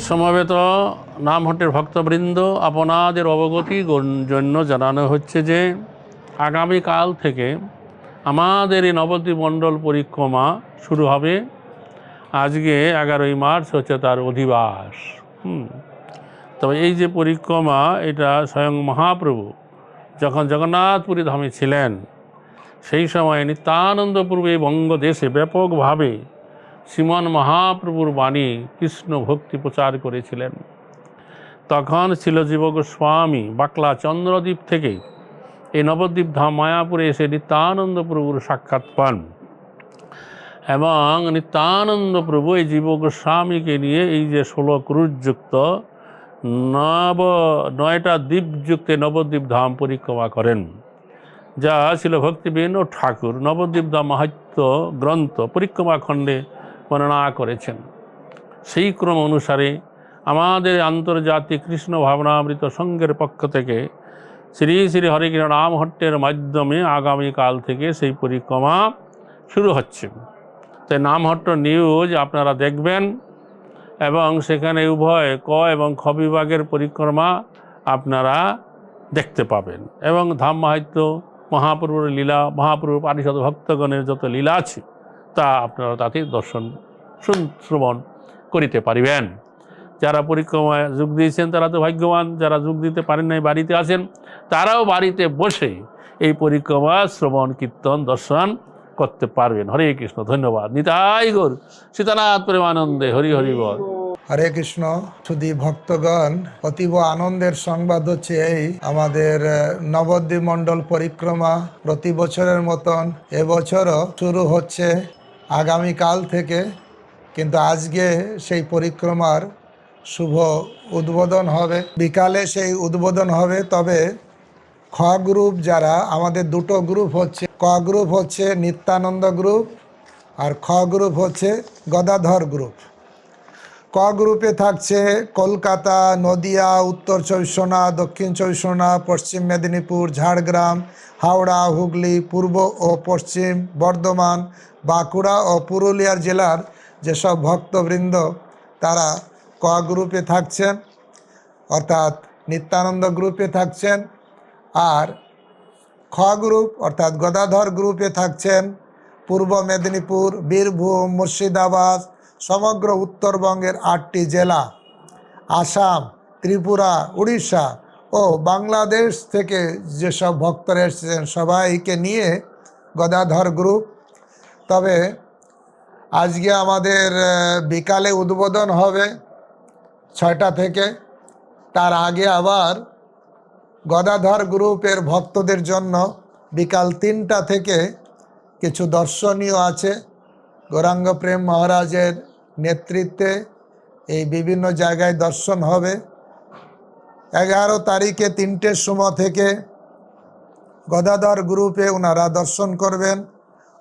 সমবেত নামহট্টের ভক্তবৃন্দ, আপনাদের অবগতি জন্য জানানো হচ্ছে যে, আগামীকাল থেকে আমাদের এই নবদ্বীপ মণ্ডল পরিক্রমা শুরু হবে। আজকে এগারোই মার্চ হচ্ছে তার অধিবাস। হুম। তবে এই যে পরিক্রমা, এটা স্বয়ং মহাপ্রভু যখন জগন্নাথপুরী ধামে ছিলেন, সেই সময় নিত্যানন্দপূর্ব বঙ্গদেশে ব্যাপকভাবে শ্রীমন মহাপ্রভুর বাণী কৃষ্ণ ভক্তি প্রচার করেছিলেন। তখন ছিল জীব গোস্বামী বাকলা চন্দ্রদ্বীপ থেকে এই নবদ্বীপ ধাম মায়াপুরে এসে নিত্যানন্দ প্রভুর সাক্ষাৎ পান এবং নিত্যানন্দ প্রভু এই জীব গোস্বামীকে নিয়ে এই যে ষোলো ক্রুশযুক্ত নব, নয়টা দ্বীপযুক্তে নবদ্বীপ ধাম পরিক্রমা করেন, যা ছিল ও ঠাকুর। নবদ্বীপ ধাম মাহাত্য গ্রন্থ পরিক্রমা খণ্ডে বর্ণনা করেছেন। সেই ক্রম অনুসারে আমাদের আন্তর্জাতিক কৃষ্ণ ভাবনামৃত সংঘের পক্ষ থেকে শ্রী শ্রী হরিকৃষ্ণ নামহট্টের মাধ্যমে আগামীকাল থেকে সেই পরিক্রমা শুরু হচ্ছে। তাই নামহট্ট নিউজ আপনারা দেখবেন এবং সেখানে উভয় ক এবং খ বিভাগের পরিক্রমা আপনারা দেখতে পাবেন। এবং ধাম মাহাত্য মহাপ্রভুর লীলা মহাপ্রভুর পারিষদ ভক্তগণের যত লীলা আছে তা আপনারা তাতে দর্শন, শুন- শ্রবণ করিতে পারিবেন। যারা পরিক্রমায় যোগ দিয়েছেন, তারা তো ভাগ্যবান। যারা যোগ দিতে পারেন নাই, বাড়িতে আছেন, তারাও বাড়িতে বসে এই পরিক্রমা, শ্রবণ, কীর্তন, দর্শন করতে পারবেন। হরে কৃষ্ণ, ধন্যবাদ। নিতাই গৌর। সীতানাথ প্রেমানন্দে, হরি হরি বল। হরে কৃষ্ণ। শুধু ভক্তগণ, অতীব আনন্দের সংবাদ হচ্ছে এই আমাদের নবদ্বীপ মণ্ডল পরিক্রমা। প্রতি বছরের মতন এবছরও শুরু হচ্ছে আগামীকাল থেকে কিন্তু আজকে সেই পরিক্রমার শুভ উদ্বোধন হবে। বিকালে সেই উদ্বোধন হবে, তবে খ গ্রুপ যারা, আমাদের দুটো গ্রুপ হচ্ছে। ক গ্রুপ হচ্ছে নিত্যানন্দ গ্রুপ আর খ গ্রুপ হচ্ছে গদাধর গ্রুপ। ক গ্রুপে থাকছে কলকাতা, নদিয়া, উত্তর চব্বিশ দক্ষিণ চব্বিশ পশ্চিম মেদিনীপুর, ঝাড়গ্রাম, হাওড়া, হুগলি, পূর্ব ও পশ্চিম বর্ধমান, বাঁকুড়া ও পুরুলিয়ার জেলার যেসব ভক্তবৃন্দ তারা ক গ্রুপে থাকছেন, অর্থাৎ নিত্যানন্দ গ্রুপে থাকছেন আর খ গ্রুপ অর্থাৎ গদাধর গ্রুপে থাকছেন পূর্ব মেদিনীপুর, বীরভূম, মুর্শিদাবাদ সমগ্র উত্তরবঙ্গের আটটি জেলা, আসাম, ত্রিপুরা, উড়িষ্যা ও বাংলাদেশ থেকে যেসব ভক্তরা এসেছেন সবাইকে নিয়ে গদাধর গ্রুপ। তবে আজকে আমাদের বিকালে উদ্বোধন হবে ছয়টা থেকে। তার আগে আবার গদাধর গ্রুপের ভক্তদের জন্য বিকাল তিনটা থেকে কিছু দর্শনীয় আছে। গৌরাঙ্গ প্রেম মহারাজের নেতৃত্বে এই বিভিন্ন জায়গায় দর্শন হবে। এগারো তারিখে তিনটের সময় থেকে গদাধর গ্রুপে ওনারা দর্শন করবেন।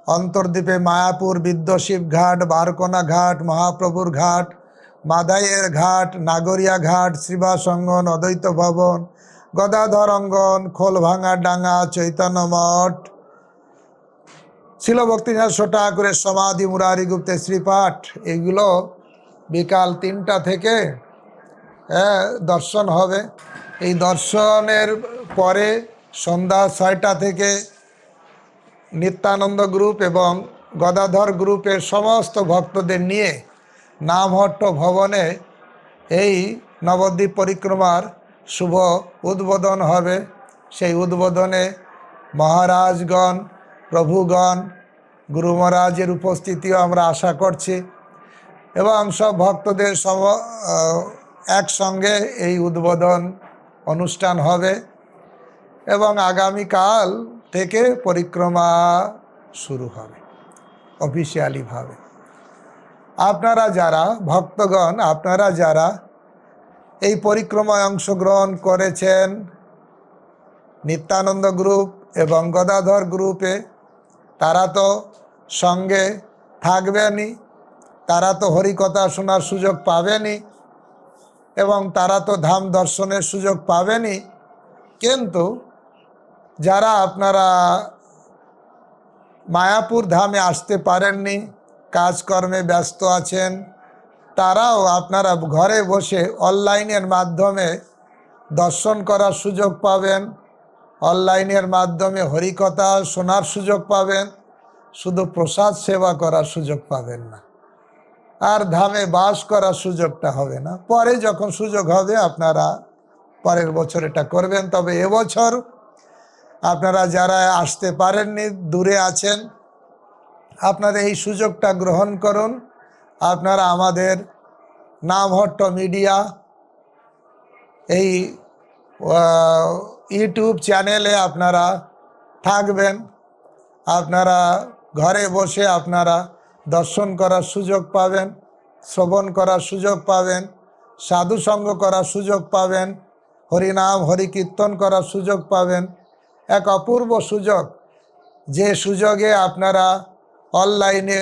অন্তর্দ্বীপে মায়াপুর বিদ্যশিব ঘাট, বারকোনা ঘাট, মহাপ্রভুর ঘাট, মাদাইয়ের ঘাট, নাগরিয়া ঘাট শ্রীবাস অঙ্গন অদ্বৈত ভবন, গদাধর অঙ্গন, খোলভাঙা ডাঙ্গা চৈতন্য মঠ ছিল ভক্তিনাথ ঠাকুরের সমাধি মুরারি গুপ্তের শ্রীপাঠ। এগুলো বিকাল তিনটা থেকে হ্যাঁ দর্শন হবে। এই দর্শনের পরে সন্ধ্যা ছয়টা থেকে নিত্যানন্দ গ্রুপ এবং গদাধর গ্রুপের সমস্ত ভক্তদের নিয়ে নামহট্ট ভবনে এই নবদ্বীপ পরিক্রমার শুভ উদ্বোধন হবে। সেই উদ্বোধনে মহারাজগণ প্রভুগণ গুরু মহারাজের উপস্থিতিও আমরা আশা করছি এবং সব ভক্তদের আহ, একসঙ্গে এই উদ্বোধন অনুষ্ঠান হবে এবং আগামীকাল থেকে পরিক্রমা শুরু হবে অফিসিয়ালিভাবে আপনারা যারা ভক্তগণ আপনারা যারা এই পরিক্রমায় অংশগ্রহণ করেছেন নিত্যানন্দ গ্রুপ এবং গদাধর গ্রুপে তারা তো সঙ্গে থাকবেনই, তারা তো হরিকথা শোনার সুযোগ পাবেনই এবং তারা তো ধাম দর্শনের সুযোগ পাবেনই। কিন্তু যারা আপনারা মায়াপুর ধামে আসতে পারেননি, কাজকর্মে ব্যস্ত আছেন, তারাও আপনারা ঘরে বসে অনলাইনের মাধ্যমে দর্শন করার সুযোগ পাবেন। অনলাইনের মাধ্যমে হরিকথা শোনার সুযোগ পাবেন। শুধু প্রসাদ সেবা করার সুযোগ পাবেন না। আর ধামে বাস করার সুযোগটা হবে না। পরে যখন সুযোগ হবে, আপনারা পরের বছর এটা করবেন। তবে এবছর আপনারা যারা আসতে পারেননি, দূরে আছেন, আপনারা এই সুযোগটা গ্রহণ করুন। আপনারা আমাদের নামহট্ট মিডিয়া, এই ইউটিউব চ্যানেলে আপনারা থাকবেন। আপনারা ঘরে বসে আপনারা দর্শন করার সুযোগ পাবেন, শ্রবণ করার সুযোগ পাবেন, সাধু সঙ্গ করার সুযোগ পাবেন হরিনাম হরি কীর্তন করার সুযোগ পাবেন। এক অপূর্ব সুযোগ, যে সুযোগে আপনারা অনলাইনে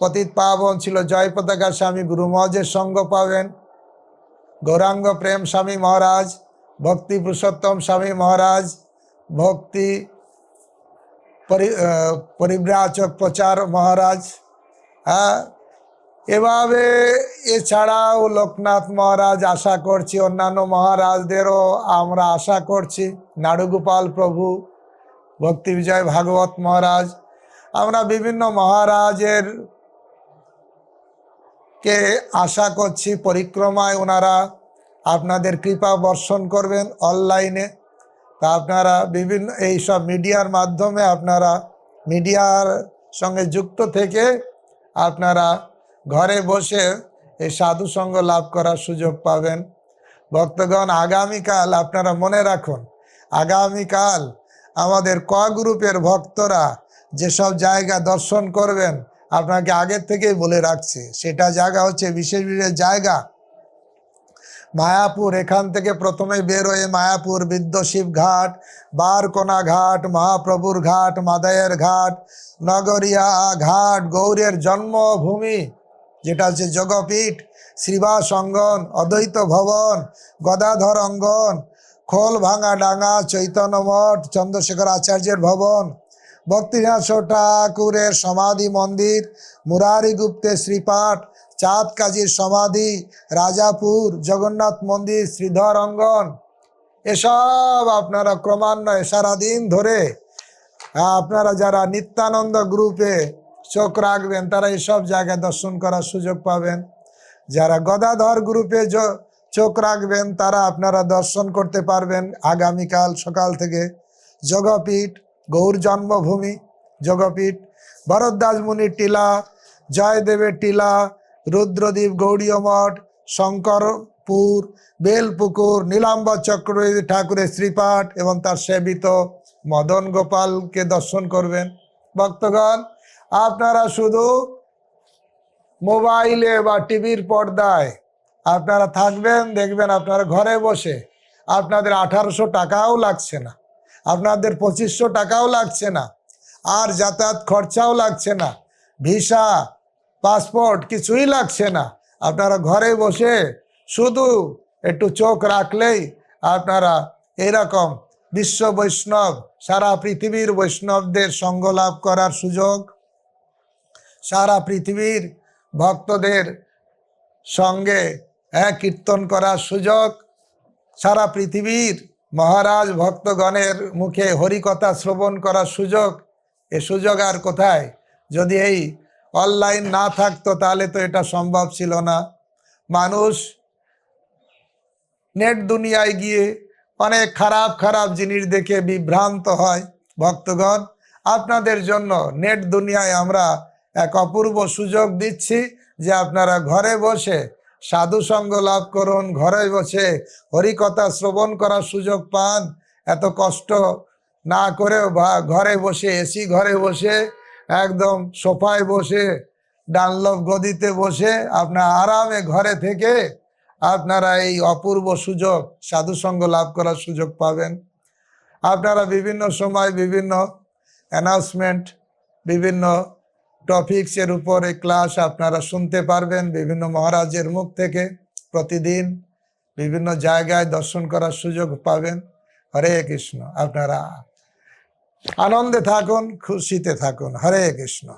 পতিত পাবন ছিল। জয় পতাকা স্বামী গুরু মহাজের সঙ্গ পাবেন। গৌরাঙ্গ প্রেম স্বামী মহারাজ ভক্তি পুরুষোত্তম স্বামী মহারাজ ভক্তি পরি আহ, প্রচার মহারাজ হ্যাঁ? এভাবে এছাড়াও লোকনাথ মহারাজ আশা করছি অন্যান্য মহারাজদেরও আমরা আশা করছি নাড়ুগোপাল প্রভু ভক্তি বিজয় ভাগবত মহারাজ আমরা বিভিন্ন মহারাজের কে আশা করছি পরিক্রমায় ওনারা আপনাদের কৃপা বর্ষণ করবেন অনলাইনে। তা আপনারা বিভিন্ন এই সব মিডিয়ার মাধ্যমে আপনারা মিডিয়ার সঙ্গে যুক্ত থেকে আপনারা ঘরে বসে এই সাধু সঙ্গ লাভ করার সুযোগ পাবেন। ভক্তগণ, আগামীকাল আপনারা মনে রাখুন, আগামীকাল আমাদের ক গ্রুপের ভক্তরা যেসব জায়গা দর্শন করবেন, আপনাকে আগের থেকেই বলে রাখছি, সেটা জায়গা হচ্ছে বিশেষ বিশেষ জায়গা। মায়াপুর, এখান থেকে প্রথমে বের হয়ে মায়াপুর, বিদ্যশিব ঘাট, বারকোনা ঘাট, মহাপ্রভুর ঘাট মাদায়ের ঘাট, নগরিয়া ঘাট, গৌরের জন্মভূমি, যেটা হচ্ছে যোগপীঠ শ্রীবাস অঙ্গন অদ্বৈত ভবন, গদাধর অঙ্গন খোল ভাঙা ডাঙ্গা চৈতন্য মঠ, চন্দ্রশেখর আচার্যের ভবন, ভক্তিনাথ ঠাকুরের সমাধি মন্দির মুরারি গুপ্তের শ্রীপাঠ চাঁদ কাজীর সমাধি, রাজাপুর, জগন্নাথ মন্দির, শ্রীধর অঙ্গন। এসব আপনারা ক্রমান্বয়ে সারাদিন ধরে, আপনারা যারা নিত্যানন্দ গ্রুপে চোখ রাখবেন, তারা এসব জায়গায় দর্শন করার সুযোগ পাবেন। যারা গদাধর গ্রুপে চোখ রাখবেন, তারা আপনারা দর্শন করতে পারবেন আগামীকাল সকাল থেকে। যোগপীঠ গৌর জন্মভূমি যোগপীঠ ভরদ্দাস টিলা, জয়দেবের টিলা রুদ্রদ্বীপ গৌড়ীয় মঠ, শঙ্করপুর, বেলপুকুর, নীলাম্বর চক্রবর্তী ঠাকুরের শ্রীপাঠ এবং তার সেবিত মদন গোপালকে দর্শন করবেন। ভক্তগণ, আপনারা শুধু মোবাইলে বা টিভির পর্দায় আপনারা থাকবেন, দেখবেন আপনারা ঘরে বসে আপনাদের আঠারোশো টাকাও লাগছে না, আপনাদের পঁচিশশো টাকাও লাগছে না, আর যাতায়াত খরচাও লাগছে না, ভিসা পাসপোর্ট কিছুই লাগছে না। আপনারা ঘরে বসে শুধু একটু চোখ রাখলেই আপনারা এরকম বিশ্ব বৈষ্ণব, সারা পৃথিবীর বৈষ্ণবদের সঙ্গ লাভ করার সুযোগ, সারা পৃথিবীর ভক্তদের সঙ্গে হ্যাঁ কীর্তন করার সুযোগ, সারা পৃথিবীর মহারাজ ভক্তগণের মুখে হরিকথা শ্রবণ করার সুযোগ, এ সুযোগ আর কোথায়? যদি এই অনলাইন না থাকতো তাহলে তো এটা সম্ভব ছিল না। মানুষ নেট দুনিয়ায় গিয়ে অনেক খারাপ খারাপ জিনিস দেখে বিভ্রান্ত হয়। ভক্তগণ, আপনাদের জন্য নেট দুনিয়ায় আমরা এক অপূর্ব সুযোগ দিচ্ছি যে আপনারা ঘরে বসে সাধু সঙ্গ লাভ করুন, ঘরে বসে হরিকথা শ্রবণ করার সুযোগ পান। এত কষ্ট না করেও বা ঘরে বসে, এসি ঘরে বসে একদম সোফায় বসে ডানলভ গদিতে বসে আপনার আরামে ঘরে থেকে আপনারা এই অপূর্ব সুযোগ সাধুসঙ্গ লাভ করার সুযোগ পাবেন। আপনারা বিভিন্ন সময় বিভিন্ন অ্যানাউন্সমেন্ট বিভিন্ন টপিক্সের উপরে ক্লাস আপনারা শুনতে পারবেন, বিভিন্ন মহারাজের মুখ থেকে প্রতিদিন বিভিন্ন জায়গায় দর্শন করার সুযোগ পাবেন। হরে কৃষ্ণ, আপনারা আনন্দে থাকুন খুশিতে থাকুন। হরে কৃষ্ণ।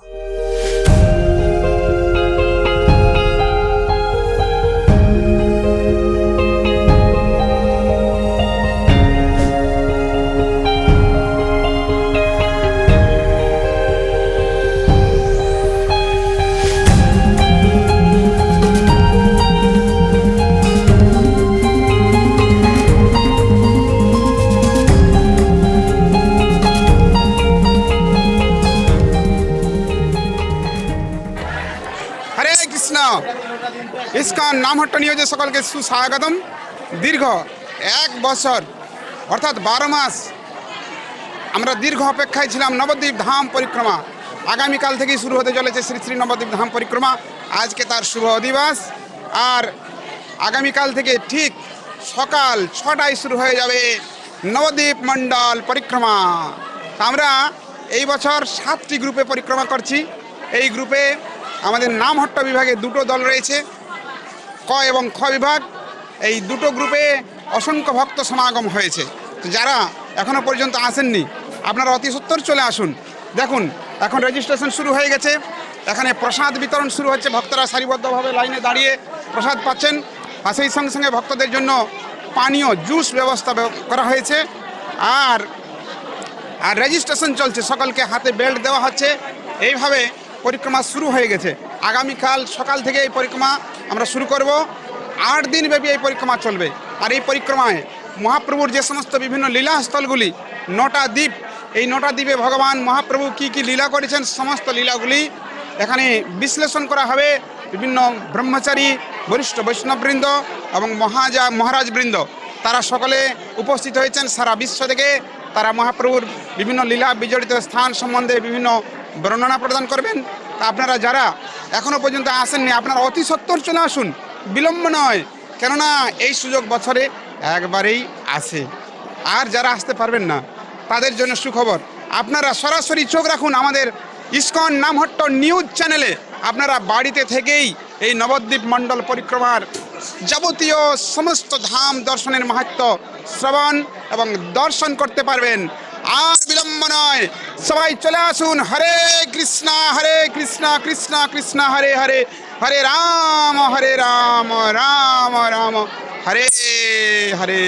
নিয়োজে সকলকে সুস্বাগতম। দীর্ঘ এক বছর, অর্থাৎ বারো মাস আমরা দীর্ঘ অপেক্ষায় ছিলাম নবদ্বীপ ধাম পরিক্রমা। আগামীকাল থেকেই শুরু হতে চলেছে শ্রী শ্রী নবদ্বীপ ধাম পরিক্রমা। আজকে তার শুভ দিবস। আর আগামীকাল থেকে ঠিক সকাল ছটায় শুরু হয়ে যাবে নবদ্বীপ মণ্ডল পরিক্রমা। আমরা এই বছর সাতটি গ্রুপে পরিক্রমা করছি। এই গ্রুপে আমাদের নামহট্ট বিভাগে দুটো দল রয়েছে। ক এবং খ বিভাগ এই দুটো গ্রুপে অসংখ্য ভক্ত সমাগম হয়েছে। যারা এখনও পর্যন্ত আসেননি, আপনারা অতি সত্তর চলে আসুন। দেখুন, এখন রেজিস্ট্রেশন শুরু হয়ে গেছে। এখানে প্রসাদ বিতরণ শুরু হচ্ছে, ভক্তরা সারিবদ্ধভাবে লাইনে দাঁড়িয়ে প্রসাদ পাচ্ছেন। আর সেই সঙ্গে সঙ্গে ভক্তদের জন্য পানীয় জুস ব্যবস্থা করা হয়েছে। আর আর রেজিস্ট্রেশন চলছে, সকলকে হাতে বেল্ট দেওয়া হচ্ছে। এইভাবে পরিক্রমা শুরু হয়ে গেছে। আগামীকাল সকাল থেকে এই পরিক্রমা আমরা শুরু করব। আট দিন ব্যাপী এই পরিক্রমা চলবে। আর এই পরিক্রমায় মহাপ্রভুর যে সমস্ত বিভিন্ন লীলাস্থলগুলি নটা দ্বীপ, এই নটা দ্বীপে ভগবান মহাপ্রভু কি কি লীলা করেছেন, সমস্ত লীলাগুলি এখানে বিশ্লেষণ করা হবে। বিভিন্ন ব্রহ্মচারী, বরিষ্ঠ বৈষ্ণববৃন্দ এবং মহাজা, মহারাজবৃন্দ, তারা সকলে উপস্থিত হয়েছেন সারা বিশ্ব থেকে। তারা মহাপ্রভুর বিভিন্ন লীলা বিজড়িত স্থান সম্বন্ধে বিভিন্ন বর্ণনা প্রদান করবেন। তা আপনারা যারা এখনও পর্যন্ত আসেননি, আপনারা অতি সত্তর চলে আসুন। বিলম্ব নয়, কেননা এই সুযোগ বছরে একবারেই আসে আর যারা আসতে পারবেন না, তাদের জন্য সুখবর, আপনারা সরাসরি চোখ রাখুন আমাদের ইস্কন নামহট্ট নিউজ চ্যানেলে। আপনারা বাড়িতে থেকেই এই নবদ্বীপ মণ্ডল পরিক্রমার যাবতীয় সমস্ত ধাম দর্শনের মাহাত্ম শ্রবণ এবং দর্শন করতে পারবেন। আর বিলম্ব নয় সবাই চলে আসুন হরে কৃষ্ণ হরে কৃষ্ণ কৃষ্ণ কৃষ্ণ হরে হরে হরে রাম হরে রাম রাম রাম হরে হরে